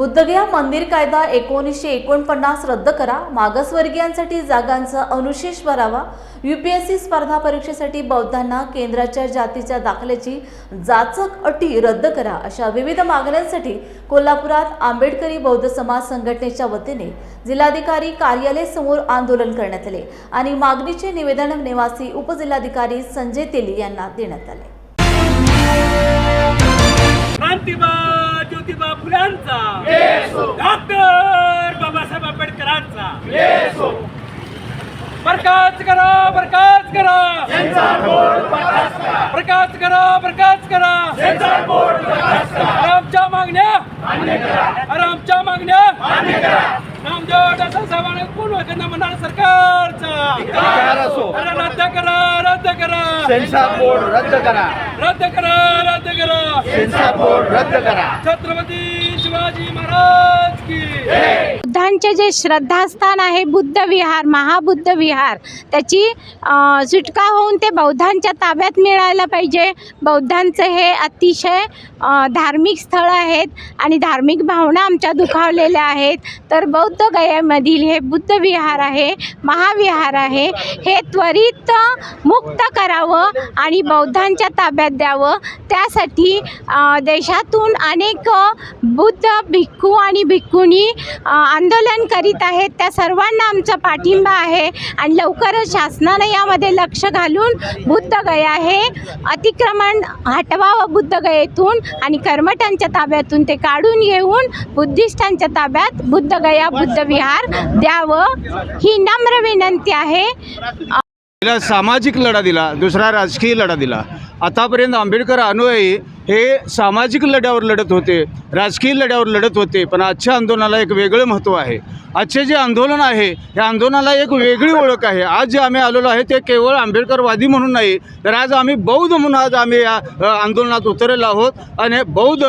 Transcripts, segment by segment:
बुद्धगया मंदिर कायदा एकोणीसशे एकोणपन्नास रद्द करा. मागासवर्गीयांसाठी जागांचा अनुशेष भरावा. यूपीएससी स्पर्धा परीक्षेसाठी बौद्धांना केंद्राच्या जातीच्या दाखल्याची जाचक अटी रद्द करा. अशा विविध मागण्यांसाठी कोल्हापुरात आंबेडकरी बौद्ध समाज संघटनेच्या वतीने जिल्हाधिकारी कार्यालय समोर आंदोलन करण्यात आले आणि मागणीचे निवेदन निवासी उपजिल्हाधिकारी संजय तेली यांना देण्यात आले. फुलांचा डॉक्टर बाबासाहेब आंबेडकरांचा. बरखास्त करा बरखास्त करा. बरखास्त करा. बरखास्त करा आमच्या मागण्या. अरे आमच्या मागण्या. नामदेव कोण वगैरे म्हणणार सरकारचा. रद्द करा रद्द करा. सेन्सॉर बोर्ड रद्द करा. रद्द करा रद्द करा. बोर्ड रद्द करा. छत्रपती शिवाजी महाराज की बुद्धांचे जे श्रद्धास्थान आहे बुद्ध विहार महाबुद्ध विहार त्याची सुटका होऊन ते बौद्धांच्या ताब्यात मिळायला पाहिजे. बौद्धांचं हे अतिशय धार्मिक स्थळ आहेत आणि धार्मिक भावना आमच्या दुखावलेल्या आहेत. तर बौद्ध गयामधील हे बुद्ध विहार आहे महाविहार आहे हे त्वरित मुक्त करावं आणि बौद्धांच्या ताब्यात द्यावं. त्यासाठी देशातून अनेक बुद्ध भिक्खू आणि भिक्खूनी आंदोलन करीत आहेत. त्या सर्वांना आमचा पाठिंबा आहे. आणि लवकरच शासनानं यामध्ये लक्ष घालून बुद्धगया हे अतिक्रमण हटवावं बुद्धगयेतून आणि कर्मठांच्या ताब्यातून ते काढून घेऊन बुद्धिस्टांच्या ताब्यात बुद्धगया बुद्धविहार द्यावं. ही नम्र विनंती आहे. पहिला सामाजिक लढा दिला दुसरा राजकीय लढा दिला. आतापर्यंत आंबेडकर अनुयायी हे सामाजिक लढ्यावर लढत होते राजकीय लढ्यावर लढत होते पण आजच्या आंदोलनाला एक वेगळं महत्त्व आहे. आजचे जे आंदोलन आहे या आंदोलनाला एक वेगळी ओळख आहे. आज जे आम्ही आलेलो आहे ते केवळ आंबेडकरवादी म्हणून नाही तर आज आम्ही बौद्ध म्हणून आज आम्ही या आंदोलनात उतरलेलो आहोत. आणि बौद्ध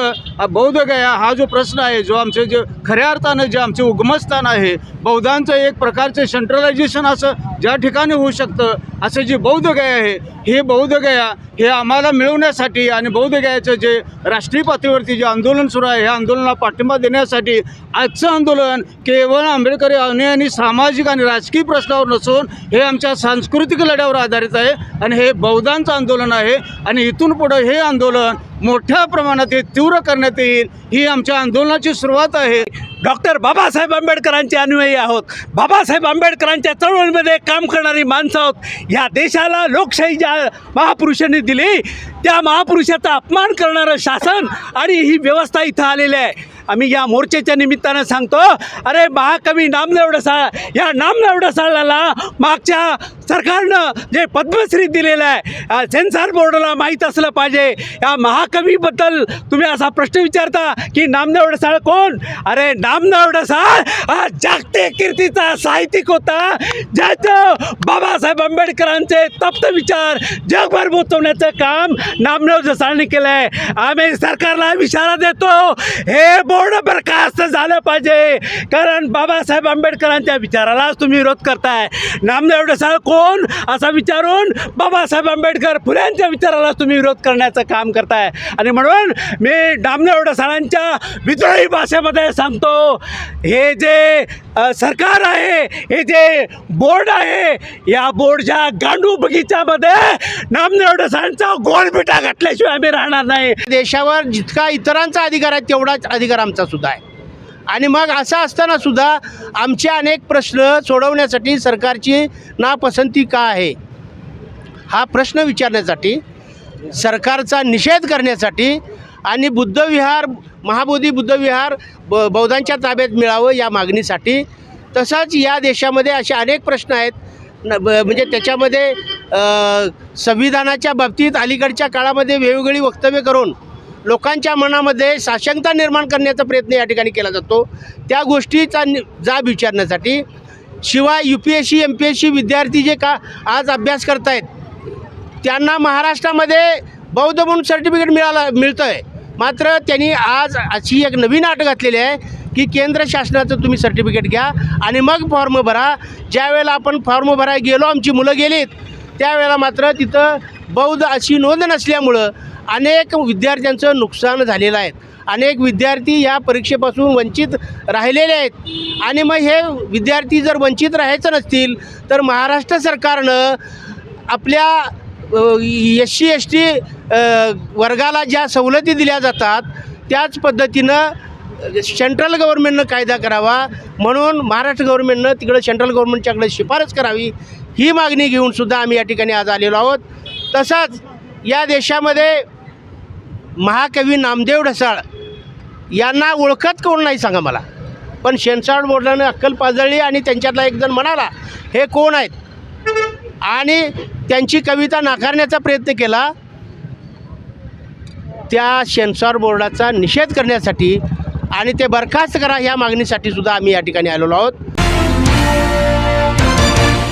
बौद्ध गया हा जो प्रश्न आहे जो आमचे जे खऱ्या अर्थानं जे आमचे उगमस्थान आहे बौद्धांचं एक प्रकारचे सेंट्रलायझेशन असं ज्या ठिकाणी होऊ शकतं असं जे बौद्ध गया आहे हे बौद्ध गया हे आम्हाला मिळवण्यासाठी आणि बौद्ध गयाचं जे राष्ट्रीय पातळीवरती जे आंदोलन सुरू आहे ह्या आंदोलनाला पाठिंबा देण्यासाठी आजचं आंदोलन केवळ आंबेडकरी अनुयायांनी सामाजिक आणि राजकीय प्रश्नावर नसून हे आमच्या सांस्कृतिक लढ्यावर आधारित आहे आणि हे बौद्धांचं आंदोलन आहे आणि इथून पुढं हे आंदोलन मोठ्या प्रमाणात हे तीव्र करण्यात येईल ही आमच्या आंदोलनाची सुरुवात आहे. डॉक्टर बाबासाहेब आंबेडकरांचे अनुयायी आहोत. बाबासाहेब आंबेडकरांच्या चळवळीमध्ये काम करणारी माणसं आहोत. या देशाला लोकशाही ज्या महापुरुषांनी दिली त्या महापुरुषाचा अपमान करणारं शासन आणि ही व्यवस्था इथं आलेली आहे. आम्ही या मोर्चेच्या निमित्तानं सांगतो अरे महाकवी नामदेवडसाळ या नामदेवडसाळाला मागच्या सरकारनं जे पद्मश्री दिलेलं आहे अ, सेन्सॉर बोर्डला माहीत असलं पाहिजे. या महाकवीबद्दल तुम्ही असा प्रश्न विचारता की नामदेव डसाळ कोण? अरे नामदेव डसाळ हा जागतिक कीर्तीचा साहित्यिक होता ज्याचं बाबासाहेब आंबेडकरांचे तप्त विचार जगभर पोचवण्याचं काम नामदेव डसाळने केलं आहे आम्ही सरकारला इशारा देतो हे बोर्ड बरखास्त झालं पाहिजे. कारण बाबासाहेब आंबेडकरांच्या विचारालाच तुम्ही विरोध करताय. नामदेव डसाळ कोण? कोण असा विचारून बाबासाहेब आंबेडकर फुल्यांच्या विचाराला तुम्ही विरोध करण्याचं काम करताय. आणि म्हणून मी नामदेव सरांच्या विद्रोही भाषेमध्ये सांगतो हे जे सरकार आहे हे जे बोर्ड आहे या बोर्डच्या गांडू बगीच्यामध्ये नामदेव सरांचा गोलबिटा घातल्याशिवाय आम्ही राहणार नाही. देशावर जितका इतरांचा अधिकार आहे तेवढाच अधिकार आमचा सुद्धा आहे. आणि मग असं असताना सुद्धा आमचे अनेक प्रश्न सोडवण्यासाठी सरकारची नापसंती का आहे? हा प्रश्न विचारण्यासाठी सरकारचा निषेध करण्यासाठी आणि बुद्धविहार महाबोधी बुद्धविहार ब बौद्धांच्या ताब्यात मिळावं या मागणीसाठी. तसंच या देशामध्ये असे अनेक प्रश्न आहेत. न ब म्हणजे त्याच्यामध्ये संविधानाच्या बाबतीत अलीकडच्या काळामध्ये वेगवेगळी वक्तव्य करून लोकांच्या मनामध्ये साशंकता निर्माण करण्याचा प्रयत्न या ठिकाणी केला जातो. त्या गोष्टीचा नि- जाब विचारण्यासाठी शिवाय U P S C M P S C विद्यार्थी जे का आज अभ्यास करतायत त्यांना महाराष्ट्रामध्ये बौद्ध म्हणून सर्टिफिकेट मिळालं मिळतं आहे मात्र त्यांनी आज अशी एक नवीन अट घातलेली आहे की केंद्र शासनाचं तुम्ही सर्टिफिकेट घ्या आणि मग फॉर्म भरा. ज्यावेळेला आपण फॉर्म भरायला गेलो आमची मुलं गेलीत त्यावेळेला मात्र तिथं बौद्ध अशी नोंद नसल्यामुळं अनेक विद्यार्थ्यांचं नुकसान झालेलं आहे. अनेक विद्यार्थी या परीक्षेपासून वंचित राहिलेले आहेत. आणि मग हे विद्यार्थी जर वंचित राहायचं नसतील तर महाराष्ट्र सरकारनं आपल्या एस सी एस टी वर्गाला ज्या सवलती दिल्या जातात त्याच पद्धतीनं सेंट्रल गव्हर्नमेंटनं कायदा करावा. म्हणून महाराष्ट्र गव्हर्नमेंटनं तिकडं सेंट्रल गव्हर्नमेंटच्याकडे शिफारस करावी. ही मागणी घेऊन सुद्धा आम्ही या ठिकाणी आज आलेलो आहोत. तसंच या देशामध्ये महाकवी नामदेव ढसाळ यांना ओळखत कोण नाही सांगा मला. पण शेनसाड बोर्डानं अक्कल पाजळली आणि त्यांच्यातला एकजण म्हणाला हे कोण आहेत? आणि त्यांची कविता नाकारण्याचा प्रयत्न केला. त्या सेन्सॉर बोर्डाचा निषेध करण्यासाठी आणि ते बरखास्त करा ह्या मागणीसाठी सुद्धा आम्ही या ठिकाणी आलेलो आहोत.